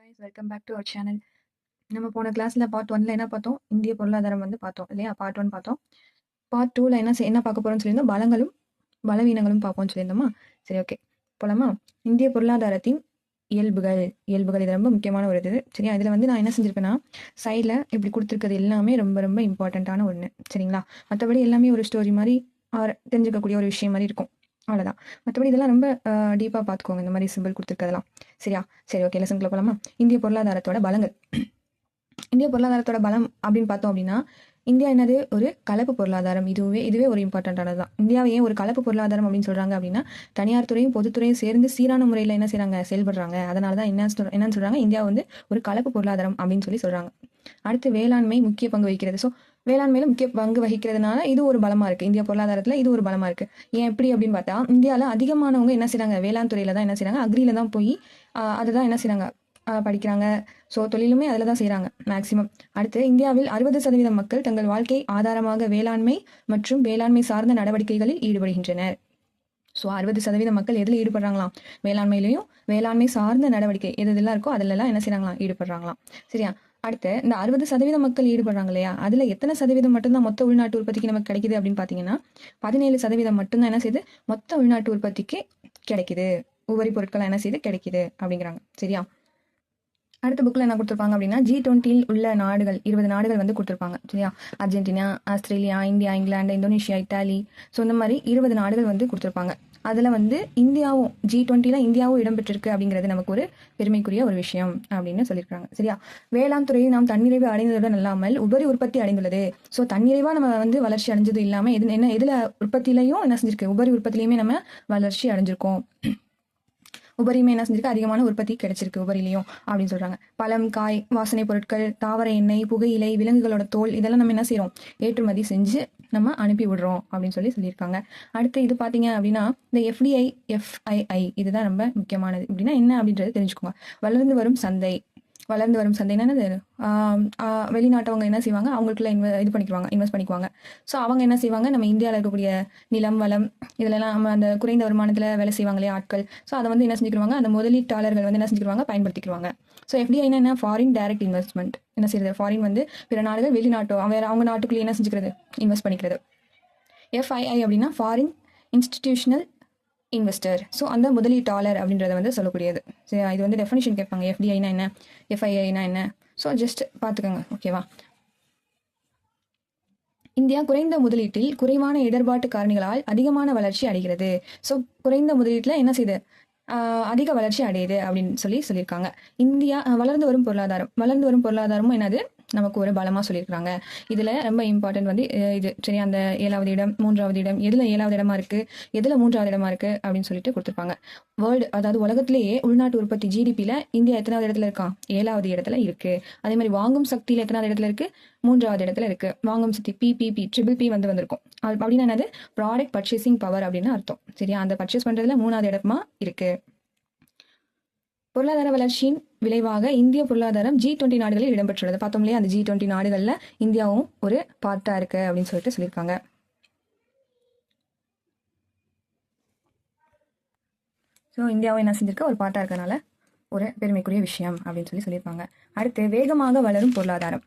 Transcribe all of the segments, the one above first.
Guys welcome back to our channel நம்ம போன கிளாஸில் பார்ட் ஒன்ல என்ன பார்த்தோம்? இந்திய பொருளாதாரம் வந்து பார்த்தோம் இல்லையா? பார்ட் ஒன் பார்த்தோம். பார்ட் டூவில் என்ன செய்- என்ன பார்க்க போகிறோம்னு சொல்லியிருந்தோம்? பலங்களும் பலவீனங்களும் பார்ப்போம்னு சொல்லியிருந்தோமா? சரி ஓகே போலாமா? இந்திய பொருளாதாரத்தின் இயல்புகள் இயல்புகள் இது ரொம்ப முக்கியமான ஒரு இது சரியா? இதில் வந்து நான் என்ன செஞ்சிருப்பேன்னா சைடில் இப்படி கொடுத்துருக்கிறது எல்லாமே ரொம்ப ரொம்ப இம்பார்ட்டண்ட்டான ஒன்று சரிங்களா? மற்றபடி எல்லாமே ஒரு ஸ்டோரி மாதிரி ஆர் தெரிஞ்சுக்கக்கூடிய ஒரு விஷயம் மாதிரி இருக்கும். அவ்வளோதான் மற்றபடி இதெல்லாம் ரொம்ப டீப்பாக பார்த்துக்கோங்க இந்த மாதிரி சிம்பிள் கொடுத்துருக்கதெல்லாம் சரியா? சரி ஓகே லெசனுக்குள்ள போலாமா? இந்திய பொருளாதாரத்தோட பலங்கள். இந்திய பொருளாதாரத்தோட பலம் அப்படின்னு பார்த்தோம் அப்படின்னா இந்தியா என்னது? ஒரு கலப்பு பொருளாதாரம். இதுவே இதுவே ஒரு இம்பார்ட்டண்ட்டானது தான். இந்தியாவை ஏன் ஒரு கலப்பு பொருளாதாரம் அப்படின்னு சொல்கிறாங்க அப்படின்னா தனியார் துறையும் பொதுத்துறையும் சேர்ந்து சீரான முறையில் என்ன செய்கிறாங்க செயல்படுறாங்க. அதனால தான் என்ன சொல் என்னன்னு சொல்கிறாங்க இந்தியா வந்து ஒரு கலப்பு பொருளாதாரம் அப்படின்னு சொல்லி சொல்கிறாங்க அடுத்து வேளாண்மை முக்கிய பங்கு வகிக்கிறது. ஸோ வேளாண்மையில முக்கிய பங்கு வகிக்கிறதுனால இது ஒரு பலமா இருக்கு. இந்திய பொருளாதாரத்துல இது ஒரு பலமா இருக்கு. ஏன் எப்படி அப்படின்னு பார்த்தா இந்தியாவில் அதிகமானவங்க என்ன செய்யறாங்க வேளாண் துறையில தான் என்ன செய்யறாங்க அக்ரியில தான் போய் அதை அதுதான் என்ன செய்யறாங்க படிக்கிறாங்க. ஸோ தொழிலுமே அதில் தான் செய்கிறாங்க மேக்சிமம் அடுத்து இந்தியாவில் அறுபது சதவீதம் மக்கள் தங்கள் வாழ்க்கை ஆதாரமாக வேளாண்மை மற்றும் வேளாண்மை சார்ந்த நடவடிக்கைகளில் ஈடுபடுகின்றனர். ஸோ அறுபது சதவீத மக்கள் எதில் ஈடுபடுறாங்களாம்? வேளாண்மையிலையும் வேளாண்மை சார்ந்த நடவடிக்கை எது எதெல்லாம் இருக்கோ அதிலெல்லாம் என்ன செய்கிறாங்களாம் ஈடுபடுறாங்களாம். சரியா? அடுத்து இந்த அறுபது சதவீத மக்கள் ஈடுபடுறாங்க இல்லையா? அதில் எத்தனை சதவீதம் மட்டும்தான் மொத்த உள்நாட்டு உற்பத்திக்கு நமக்கு கிடைக்குது அப்படின்னு பார்த்தீங்கன்னா பதினேழு சதவீதம் மட்டும்தான் என்ன செய்யுது மொத்த உள்நாட்டு உற்பத்திக்கு கிடைக்குது. உபரி பொருட்கள் என்ன செய்யுது கிடைக்குது அப்படிங்கிறாங்க. சரியா? அடுத்த புக்கில் என்ன கொடுத்துருப்பாங்க அப்படின்னா ஜி டுவெண்ட்டியில் உள்ள நாடுகள் இருபது நாடுகள் வந்து கொடுத்துருப்பாங்க. சரியா? அர்ஜென்டினா ஆஸ்திரேலியா இந்தியா இங்கிலாந்து இந்தோனேஷியா இத்தாலி. ஸோ இந்த மாதிரி இருபது நாடுகள் வந்து கொடுத்துருப்பாங்க. அதில் வந்து இந்தியாவும் ஜி டுவெண்ட்டியில் இந்தியாவும் இடம்பெற்றிருக்கு அப்படிங்கிறது நமக்கு ஒரு பெருமைக்குரிய ஒரு விஷயம் அப்படின்னு சொல்லியிருக்காங்க. சரியா? வேளாண் துறையில் நாம் தன்னிறைவு அடைந்ததுடன் இல்லாமல் உபரி உற்பத்தி அடைந்துள்ளது. ஸோ தன்னிறைவாக நம்ம வந்து வளர்ச்சி அடைஞ்சது இல்லாமல் எது என்ன எதில் உற்பத்திலையும் என்ன செஞ்சிருக்கு? உபரி உற்பத்திலையுமே நம்ம வளர்ச்சி அடைஞ்சிருக்கோம். உபரியுமே என்ன செஞ்சிருக்கு? அதிகமான உற்பத்தி கிடைச்சிருக்கு உபரிலையும் அப்படின்னு சொல்றாங்க. பழம் காய் வாசனை பொருட்கள் தாவர எண்ணெய் புகையிலை விலங்குகளோட தோல் இதெல்லாம் நம்ம என்ன செய்யறோம் ஏற்றுமதி செஞ்சு நம்ம அனுப்பி விடுறோம் அப்படின்னு சொல்லி சொல்லியிருக்காங்க. அடுத்து இது பார்த்தீங்க அப்படின்னா இந்த எஃப்டிஐ எஃப்ஐஐ இதுதான் ரொம்ப முக்கியமானது. அப்படின்னா என்ன அப்படின்றது தெரிஞ்சுக்கோங்க. வளர்ந்து வரும் சந்தை. வளர்ந்து வரும் சந்தை என்னென்னது வெளிநாட்டவங்க என்ன செய்வாங்க? அவங்களுக்குள்ள இன்வெ இது பண்ணிக்குவாங்க இன்வெஸ்ட் பண்ணிக்குவாங்க. ஸோ அவங்க என்ன செய்வாங்க? நம்ம இந்தியாவில் இருக்கக்கூடிய நிலம் வளம் இதிலெல்லாம் நம்ம அந்த குறைந்த வருமானத்தில் வேலை செய்வாங்க இல்லையா ஆட்கள். ஸோ அதை வந்து என்ன செஞ்சுக்கிடுவாங்க அந்த முதலீட்டாளர்கள் வந்து என்ன செஞ்சுக்கிடுவாங்க பயன்படுத்திக்கிடுவாங்க ஸோ எஃப்டிஐனா என்ன? ஃபாரின் டைரக்ட் இன்வெஸ்ட்மெண்ட் என்ன செய்யறது ஃபாரின் வந்து பிற நாடுகள் வெளிநாட்டோ வேற அவங்க நாட்டுக்குள்ளே என்ன செஞ்சுக்கிறது? இன்வெஸ்ட் பண்ணிக்கிறது. எஃப்ஐஐ அப்படின்னா ஃபாரின் இன்ஸ்டிடியூஷனல் இன்வெஸ்டர் ஸோ அந்த முதலீட்டாளர் அப்படின்றத வந்து சொல்லக்கூடியது. சரி இது வந்து டெஃபினிஷன் கேட்பாங்க. எஃப்டிஐனா என்ன? எஃப்ஐஐனா என்ன? ஸோ ஜஸ்ட் பார்த்துக்கோங்க. ஓகேவா இந்தியா குறைந்த முதலீட்டில் குறைவான இடர்பாட்டு காரணிகளால் அதிகமான வளர்ச்சி அடைகிறது. ஸோ குறைந்த முதலீட்டில் என்ன செய்யுது அதிக வளர்ச்சி அடையுது அப்படின்னு சொல்லி சொல்லியிருக்காங்க. இந்தியா வளர்ந்து வரும் பொருளாதாரம். வளர்ந்து வரும் பொருளாதாரமும் என்னது? நமக்கு ஒரு பலமாக சொல்லியிருக்கிறாங்க. இதில் ரொம்ப இம்பார்ட்டன்ட் வந்து இது சரி அந்த ஏழாவது இடம் மூன்றாவது இடம் எதில் ஏழாவது இடமா இருக்குது எதில் மூன்றாவது இடமா இருக்குது அப்படின்னு சொல்லிட்டு கொடுத்துருப்பாங்க. வேர்ல்டு அதாவது உலகத்திலேயே உள்நாட்டு உற்பத்தி ஜிடிபியில் இந்தியா எத்தனாவது இடத்துல இருக்கான் ஏழாவது இடத்துல இருக்குது அதே மாதிரி வாங்கும் சக்தியில் எத்தனாவது இடத்துல இருக்குது மூன்றாவது இடத்துல இருக்குது வாங்கும் சக்தி பிபிபி ட்ரிபிள் பி வந்து வந்திருக்கும். அது அப்படின்னா என்னது? ப்ராடக்ட் பர்ச்சேசிங் பவர் அப்படின்னு அர்த்தம். சரியா? அந்த பர்ச்சேஸ் பண்ணுறதுல மூணாவது இடமா இருக்குது பொருளாதார வளர்ச்சியின் விளைவாக இந்திய பொருளாதாரம் ஜி டுவெண்ட்டி நாடுகளில் இடம்பெற்றுள்ளது. பார்த்தோம் இல்லையா? அந்த ஜி டுவெண்ட்டி நாடுகளில் இந்தியாவும் ஒரு பார்ட்டாக இருக்கு அப்படின்னு சொல்லிட்டு சொல்லியிருக்காங்க. ஸோ இந்தியாவும் என்ன செஞ்சிருக்க? ஒரு பார்ட்டாக இருக்கிறனால ஒரு பெருமைக்குரிய விஷயம் அப்படின்னு சொல்லி சொல்லியிருப்பாங்க அடுத்து வேகமாக வளரும் பொருளாதாரம்.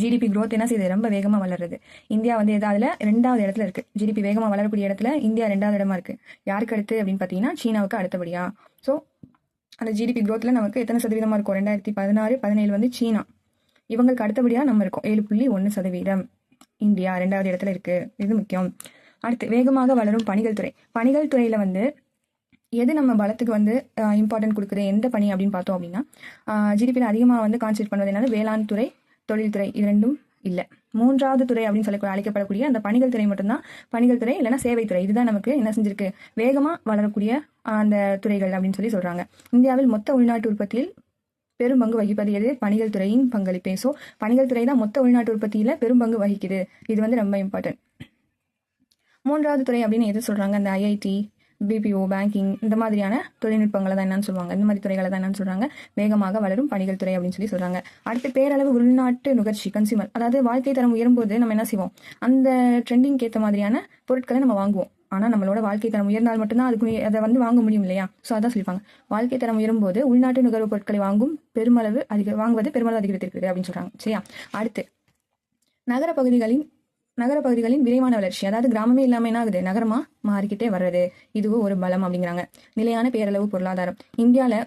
ஜிடிபி க்ரோத் என்ன செய்யுது? ரொம்ப வேகமாக வளருது. இந்தியா வந்து எதாவது ரெண்டாவது இடத்துல இருக்கு. ஜிடிபி வேகமாக வளரக்கூடிய இடத்துல இந்தியா ரெண்டாவது இடமா இருக்கு. யாருக்கு அடுத்து அப்படின்னு பார்த்தீங்கன்னா சீனாவுக்கு அடுத்தபடியா. ஸோ அந்த ஜிடிபி க்ரோத்தில் நமக்கு எத்தனை சதவீதமாக இருக்கும்? ரெண்டாயிரத்தி பதினாறு பதினேழு வந்து சீனா. இவங்களுக்கு அடுத்தபடியாக நம்ம இருக்கோம். ஏழு புள்ளி ஒன்று சதவீதம். இந்தியா ரெண்டாவது இடத்துல இருக்குது இது முக்கியம். அடுத்து வேகமாக வளரும் பணிகள் துறை. பணிகள் துறையில் வந்து எது நம்ம பலத்துக்கு வந்து இம்பார்ட்டன்ட் கொடுக்குது? எந்த பணி அப்படின்னு பார்த்தோம் அப்படின்னா ஜிடிபியில் அதிகமாக வந்து கான்சென்ட்ரேட் பண்ணுவது வேளாண் துறை தொழில்துறை இது ரெண்டும் இல்லை. மூன்றாவது துறை அப்படின்னு சொல்லி அழைக்கப்படக்கூடிய அந்த பணிகள் துறை மட்டும்தான். பணிகள் துறை இல்லைன்னா சேவைத்துறை இதுதான் நமக்கு என்ன செஞ்சிருக்கு? வேகமாக வளரக்கூடிய அந்த துறைகள் அப்படின்னு சொல்லி சொல்றாங்க. இந்தியாவில் மொத்த உள்நாட்டு உற்பத்தியில் பெரும் பங்கு வகிப்பது எது? பணிகள் துறையின் பங்களிப்பே. ஸோ பணிகள் துறை தான் மொத்த உள்நாட்டு உற்பத்தியில பெரும் பங்கு வகிக்குது. இது வந்து ரொம்ப இம்பார்ட்டன்ட் மூன்றாவது துறை அப்படின்னு எது சொல்றாங்க? அந்த ஐஐடி பிபிஓ பேங்கிங் இந்த மாதிரியான தொழில்நுட்பங்களை தான் என்னன்னு சொல்லுவாங்க. இந்த மாதிரி துறைகளை தான் என்னன்னு சொல்றாங்க. வேகமாக வளரும் பணிகள் துறை அப்படின்னு சொல்லி சொல்றாங்க. அடுத்து பேரளவு உள்நாட்டு நுகர்ச்சி கன்சியூமர் அதாவது வாழ்க்கை தரம் உயரும்போது நம்ம என்ன செய்வோம்? அந்த ட்ரெண்டிங்க்கு ஏற்ற மாதிரியான பொருட்களை நம்ம வாங்குவோம். ஆனால் நம்மளோட வாழ்க்கை தரம் உயர்ந்தால் மட்டும்தான் அதுக்கு அதை வந்து வாங்க முடியும் இல்லையா? ஸோ அதான் சொல்லிப்பாங்க வாழ்க்கை தரம் உயரும்போது உள்நாட்டு நுகர்வு பொருட்களை வாங்கும் பெருமளவு அதிக வாங்குவது பெருமளவு அதிகரித்திருக்கிறது அப்படின்னு சொல்றாங்க. சரியா? அடுத்து நகர பகுதிகளின் நகர பகுதிகளின் விரைவான வளர்ச்சி அதாவது கிராமமே இல்லாமல் என்ன ஆகுது? நகரமா மாறிக்கிட்டே வர்றது. இதுவும் ஒரு பலம் அப்படிங்கிறாங்க. நிலையான பேரளவு பொருளாதாரம். இந்தியாவில்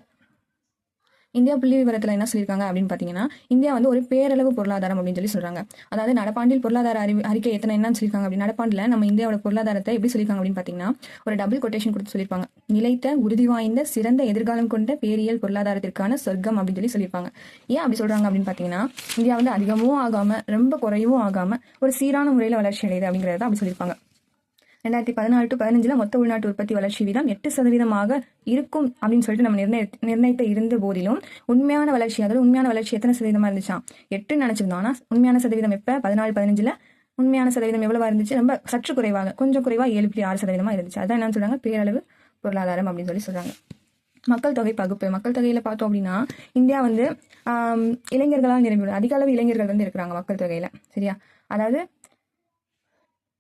இந்தியா புள்ளி விவரத்தில் என்ன சொல்லியிருக்காங்க அப்படின்னு பார்த்தீங்கன்னா இந்தியா வந்து ஒரு பேரளவு பொருளாதாரம் அப்படின்னு சொல்லி சொல்கிறாங்க அதாவது நடப்பாண்டில் பொருளாதார அறிவு அறிக்கை எத்தனை என்னன்னு சொல்லியிருக்காங்க அப்படி நடப்பாண்டில் நம்ம இந்தியாவோட பொருளாதாரத்தை எப்படி சொல்லியிருக்காங்க அப்படின்னு பார்த்தீங்கன்னா ஒரு டபுள் கொட்டேஷன் கொடுத்து சொல்லியிருப்பாங்க நிலைத்த உறுதி வாய்ந்த சிறந்த எதிர்காலம் கொண்ட பேரியல் பொருளாதாரத்திற்கான சொர்க்கம் அப்படின்னு சொல்லி சொல்லியிருப்பாங்க ஏன் அப்படி சொல்கிறாங்க அப்படின்னு பார்த்தீங்கன்னா இந்தியா வந்து அதிகமும் ஆகாமல் ரொம்ப குறையவும் ஆகாமல் ஒரு சீரான முறையில் வளர்ச்சி அடையுது அப்படிங்கிறத அப்படி சொல்லியிருப்பாங்க ரெண்டாயிரத்தி பதினாலு டு பதினஞ்சுல மொத்த உள்நாட்டு உற்பத்தி வளர்ச்சி வீதம் எட்டு சதவீதமாக இருக்கும் அப்படின்னு சொல்லிட்டு நம்ம நிர்ணய நிர்ணயித்த இருந்த போதிலும் உண்மையான வளர்ச்சி அதாவது உண்மையான வளர்ச்சி எத்தனை சதவீதமா இருந்துச்சா? எட்டு நினைச்சிருந்தோம்னா உண்மையான சதவீதம் எப்ப? பதினாலு பதினஞ்சுல உண்மையான சதவீதம் எவ்வளவா இருந்துச்சு? ரொம்ப சற்று குறைவாக கொஞ்சம் குறைவா ஏழு புள்ளி ஆறு சதவீதமா இருந்துச்சு. அதான் என்ன சொல்றாங்க? பேரளவு பொருளாதாரம் அப்படின்னு சொல்லி சொல்றாங்க. மக்கள் தொகை பகுப்பு. மக்கள் தொகையில பார்த்தோம் அப்படின்னா இந்தியா வந்து இளைஞர்களால் நிரம்பி அதிக அளவு இளைஞர்கள் வந்து இருக்கிறாங்க மக்கள் தொகையில. சரியா? அதாவது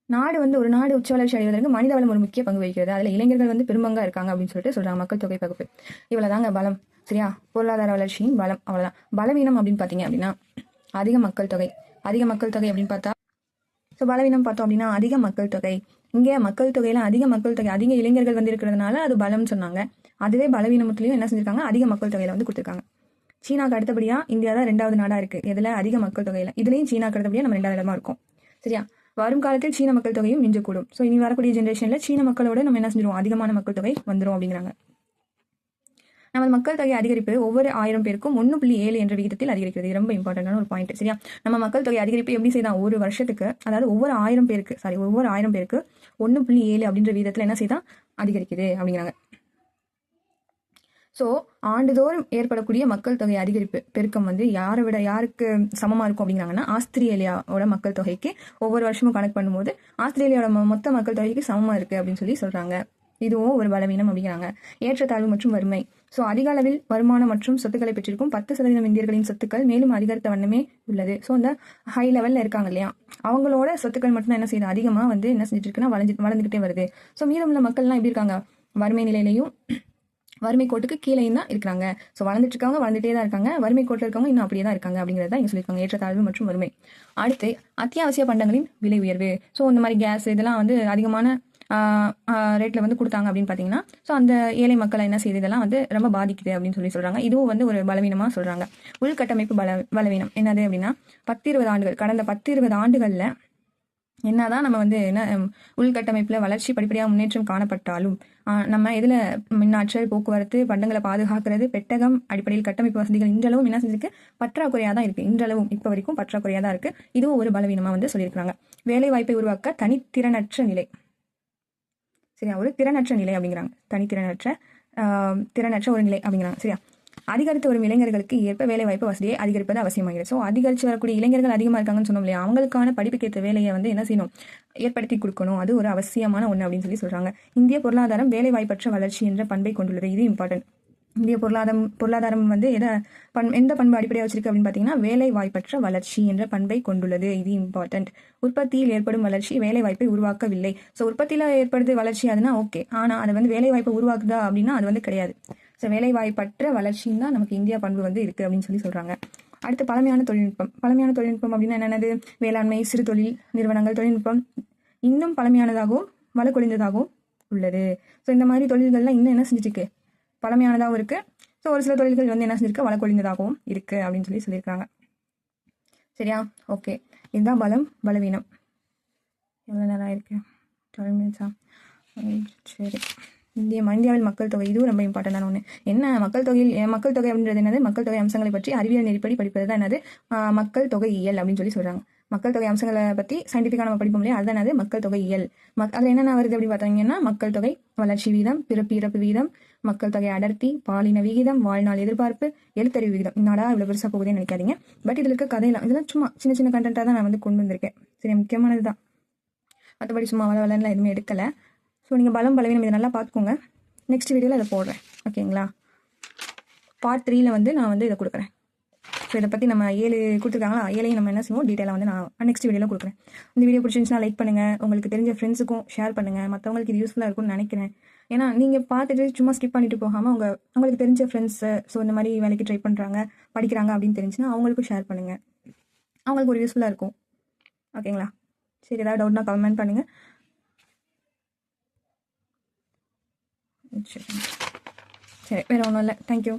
நாடு வந்து ஒரு நாடு உச்ச வளர்ச்சி அடைவதற்கு மனித வளம் ஒரு முக்கிய பங்கு வகிக்கிறது. அதில் இளைஞர்கள் வந்து பெரும்பங்கா இருக்காங்க அப்படின்னு சொல்லிட்டு சொல்றாங்க. மக்கள் தொகை பகுப்பு. இவ்வளவுதாங்க பலம். சரியா? பொருளாதார வளர்ச்சியின் பலம். அவ்வளவுதான். பலவீனம் அப்படின்னு பாத்தீங்க அப்படின்னா அதிக மக்கள் தொகை. அதிக மக்கள் தொகை அப்படின்னு பார்த்தா ஸோ பலவீனம் பார்த்தோம் அப்படின்னா அதிக மக்கள் தொகை. இங்கே மக்கள் தொகையில அதிக மக்கள் தொகை அதிக இளைஞர்கள் வந்து இருக்கிறதுனால அது பலம்னு சொன்னாங்க. அதுவே பலவீனத்துலையும் என்ன செஞ்சிருக்காங்க? அதிக மக்கள் தொகையில வந்து கொடுத்துருக்காங்க. சீனாக்கு அடுத்தபடியா இந்தியா தான் ரெண்டாவது நாடா இருக்கு. இதுல அதிக மக்கள் தொகையில. இதுலயும் சீனாக்கு அடுத்தபடியா நம்ம ரெண்டாவது இடமா இருக்கும். சரியா? வரும் காலத்தில் சீன மக்கள் தொகையும் மிஞ்சக்கூடும். ஸோ இனி வரக்கூடிய ஜென்ரேஷனில் சீன மக்களோட நம்ம என்ன செஞ்சிருவோம்? அதிகமான மக்கள் தொகை வந்துடும் அப்படிங்கிறாங்க. நமது மக்கள் தொகை அதிகரிப்பு ஒவ்வொரு ஆயிரம் பேருக்கும் ஒன்று புள்ளி ஏழு என்ற விகிதத்தில் அதிகரிக்கிறது. ரொம்ப இம்பார்ட்டண்டான ஒரு பாயிண்ட் சரியா? நம்ம மக்கள் தொகை அதிகரிப்பு எப்படி செய்தான் ஒரு வருஷத்துக்கு அதாவது ஒவ்வொரு ஆயிரம் பேருக்கு சாரி ஒவ்வொரு ஆயிரம் பேருக்கு ஒன்று புள்ளி ஏழு அப்படின்ற விகிதத்தில் என்ன செய்தான் அதிகரிக்குது அப்படிங்கிறாங்க. ஸோ ஆண்டுதோறும் ஏற்படக்கூடிய மக்கள் தொகை அதிகரிப்பு பெருக்கம் வந்து யாரை விட யாருக்கு சமமாக இருக்கும் அப்படிங்கிறாங்கன்னா ஆஸ்திரேலியாவோட மக்கள் தொகைக்கு ஒவ்வொரு வருஷமும் கணக்கு பண்ணும்போது ஆஸ்திரேலியாவோட மொத்த மக்கள் தொகைக்கு சமமாக இருக்குது அப்படின்னு சொல்லி சொல்கிறாங்க இதுவும் ஒரு பலவீனம் அப்படிங்கிறாங்க. ஏற்றத்தாழ்வு மற்றும் வறுமை. ஸோ அதிக அளவில் வருமானம் மற்றும் சொத்துக்களை பெற்றிருக்கும் பத்து சதவீதம் இந்தியர்களின் சொத்துக்கள் மேலும் அதிகரித்த வண்ணமே உள்ளது. ஸோ அந்த ஹை லெவலில் இருக்காங்க இல்லையா? அவங்களோட சொத்துக்கள் மட்டும் என்ன செய்யுது? அதிகமாக வந்து என்ன செஞ்சுட்டு இருக்குன்னா வளர்ந்து வளர்ந்துக்கிட்டே வருது. ஸோ மீதமுள்ள மக்கள்லாம் எப்படி இருக்காங்க? வறுமை நிலையிலையும் வறுமை கோட்டுக்கு கீழேயும் தான் இருக்காங்க ஸோ வளர்ந்துட்டு இருக்கவங்க வளர்ந்துட்டே தான் இருக்காங்க. வறுமை கோட்டில் இருக்கவங்க இன்னும் அப்படியே தான் இருக்காங்க அப்படிங்கிறத இங்கே சொல்லியிருக்காங்க. ஏற்றத்தாழ்வு மற்றும் வறுமை. அடுத்து அத்தியாவசிய பண்டங்களின் விலை உயர்வு. ஸோ இந்த மாதிரி கேஸ் இதெல்லாம் வந்து அதிகமான ரேட்டில் வந்து கொடுத்தாங்க அப்படின்னு பார்த்தீங்கன்னா ஸோ அந்த ஏழை மக்களை என்ன செய்யுது இதெல்லாம் வந்து ரொம்ப பாதிக்குது அப்படின்னு சொல்லி சொல்கிறாங்க இதுவும் வந்து ஒரு பலவீனமாக சொல்கிறாங்க உள்கட்டமைப்பு பல பலவீனம். என்னது அப்படின்னா பத்து இருபது ஆண்டுகள் கடந்த பத்து இருபது ஆண்டுகளில் என்னதான் நம்ம வந்து என்ன உள்கட்டமைப்பில் வளர்ச்சி படிப்படியாக முன்னேற்றம் காணப்பட்டாலும் நம்ம இதில் மின்னாற்றல் போக்குவரத்து பண்டங்களை பாதுகாக்கிறது பெட்டகம் அடிப்படையில் கட்டமைப்பு வசதிகள் இன்றளவும் என்ன செஞ்சிருக்கு? பற்றாக்குறையாக தான் இருக்குது இன்றளவும் இப்போ வரைக்கும் பற்றாக்குறையாக தான் இருக்குது இதுவும் ஒரு பலவீனமாக வந்து சொல்லியிருக்காங்க வேலை வாய்ப்பை உருவாக்க தனித்திறனற்ற நிலை. சரியா? ஒரு திறனற்ற நிலை அப்படிங்கிறாங்க. தனித்திறனற்ற திறனற்ற ஒரு நிலை அப்படிங்கிறாங்க. சரியா? அதிகரித்து வரும் இளைஞர்களுக்கு ஏற்ப வேலை வாய்ப்பு வசதியை அதிகரிப்பது அவசியமாகிறது. ஸோ அதிகரித்து வரக்கூடிய இளைஞர்கள் அதிகமாக இருக்காங்கன்னு சொன்னோம் இல்லையா? அவங்களுக்கான படிப்புக்கேற்ற வேலையை வந்து என்ன செய்யணும்? ஏற்படுத்தி கொடுக்கணும். அது ஒரு அவசியமான ஒன்று அப்படின்னு சொல்லி சொல்கிறாங்க இந்திய பொருளாதாரம் வேலை வாய்ப்பற்ற வளர்ச்சி என்ற பண்பை கொண்டுள்ளது. இது இம்பார்ட்டன்ட் இந்திய பொருளாதாரம் பொருளாதாரம் வந்து எதை பண் எந்த பண்பு அடிப்படையாக வச்சிருக்கு அப்படின்னு பார்த்தீங்கன்னா வேலை வாய்ப்பற்ற வளர்ச்சி என்ற பண்பை கொண்டுள்ளது. இது இம்பார்ட்டன்ட் உற்பத்தியில் ஏற்படும் வளர்ச்சி வேலை வாய்ப்பை உருவாக்கவில்லை. ஸோ உற்பத்தியில் ஏற்படுது வளர்ச்சி அதுனா ஓகே ஆனால் அது வந்து வேலை வாய்ப்பை உருவாக்குதா அப்படின்னா அது வந்து கிடையாது. ஸோ வேலைவாய்ப்பற்ற வளர்ச்சியும் வளர்ச்சின்னு தான் நமக்கு இந்தியா பண்பு வந்து இருக்குது அப்படின்னு சொல்லி சொல்கிறாங்க அடுத்து பழமையான தொழில்நுட்பம். பழமையான தொழில்நுட்பம் அப்படின்னா என்னென்னது? வேளாண்மை சிறு தொழில் நிறுவனங்கள் தொழில்நுட்பம். இன்னும் பழமையானதாகவும் வளக்குழிந்ததாகவும் உள்ளது. ஸோ இந்த மாதிரி தொழில்கள்லாம் இன்னும் என்ன செஞ்சுட்டு இருக்கு பழமையானதாகவும் இருக்குது ஸோ ஒரு சில தொழில்கள் வந்து என்ன செஞ்சிருக்கு? வளக்குழிந்ததாகவும் இருக்குது அப்படின்னு சொல்லி சொல்லியிருக்காங்க. சரியா? ஓகே. இதுதான் பலம் பலவீனம். எவ்வளோ நேரம் ஆயிருக்கு? டுவெல் மினிட்ஸா சரி. இந்திய இந்தியாவில் மக்கள் தொகை இதுவும் ரொம்ப இம்பார்ட்டண்டான ஒன்று என்ன மக்கள் தொகையில் மக்கள் தொகை அப்படின்றது என்னது? மக்கள் தொகை அம்சங்களை பற்றி அறிவியல் நெறிப்படி படிப்பது தான் என்னது மக்கள் தொகை இயல் அப்படின்னு சொல்லி சொல்கிறாங்க மக்கள் தொகை அம்சங்களை பற்றி சயின்டிஃபிக்காக நம்ம படிப்போம் இல்லையா? அதுதான் அது மக்கள் தொகை இயல். மக் அதில் என்னென்ன வருது அப்படின்னு பார்த்தீங்கன்னா மக்கள் தொகை வளர்ச்சி வீதம் பிறப்பு இறப்பு வீதம் மக்கள் தொகை அடர்த்தி பாலின விகிதம் வாழ்நாள் எதிர்பார்ப்பு எழுத்தறிவு விகிதம். நாடா இவ்வளோ பெருசாக போகுதுன்னு நினைக்காதீங்க. பட் இதில் இருக்க கதையெல்லாம் இதெல்லாம் சும்மா சின்ன சின்ன கண்டென்ட்டாக தான் நான் வந்து கொண்டு வந்திருக்கேன். சரி முக்கியமானது தான் மற்றபடி சும்மா வள வளன்லாம் எதுவுமே எடுக்கலை. ஸோ நீங்கள் பலம் பலவீனம் இதை நல்லா பார்த்துக்கோங்க. நெக்ஸ்ட் வீடியோவில் அதை போடுறேன். ஓகேங்களா பார்ட் த்ரீயில் வந்து நான் வந்து இதை கொடுக்குறேன். ஸோ இதை பற்றி நம்ம ஏழு கொடுத்துருக்காங்களா? ஏழையும் நம்ம என்ன செய்வோம்? டீட்டெயிலாக வந்து நான் நெக்ஸ்ட் வீடியோவில் கொடுக்குறேன். இந்த வீடியோ பிடிச்சிருந்துச்சுன்னா லைக் பண்ணுங்கள் உங்களுக்கு தெரிஞ்ச ஃப்ரெண்ட்ஸுக்கும் ஷேர் பண்ணுங்கள் மற்றவங்களுக்கு இது யூஸ்ஃபுல்லாக இருக்கும்னு நினைக்கிறேன். ஏன்னா நீங்கள் பார்த்துட்டு சும்மா ஸ்கிப் பண்ணிட்டு போகாமல் உங்கள் உங்களுக்கு தெரிஞ்ச ஃப்ரெண்ட்ஸு ஸோ இந்த மாதிரி வேலைக்கு ட்ரை பண்ணுறாங்க படிக்கிறாங்க அப்படின்னு தெரிஞ்சுன்னா அவங்களுக்கும் ஷேர் பண்ணுங்கள் அவங்களுக்கு ஒரு யூஸ்ஃபுல்லாக இருக்கும். ஓகேங்களா சரி ஏதாவது டவுட்னா கமெண்ட் பண்ணுங்கள் சரி வேறு ஒன்றும் இல்லை தேங்க்யூ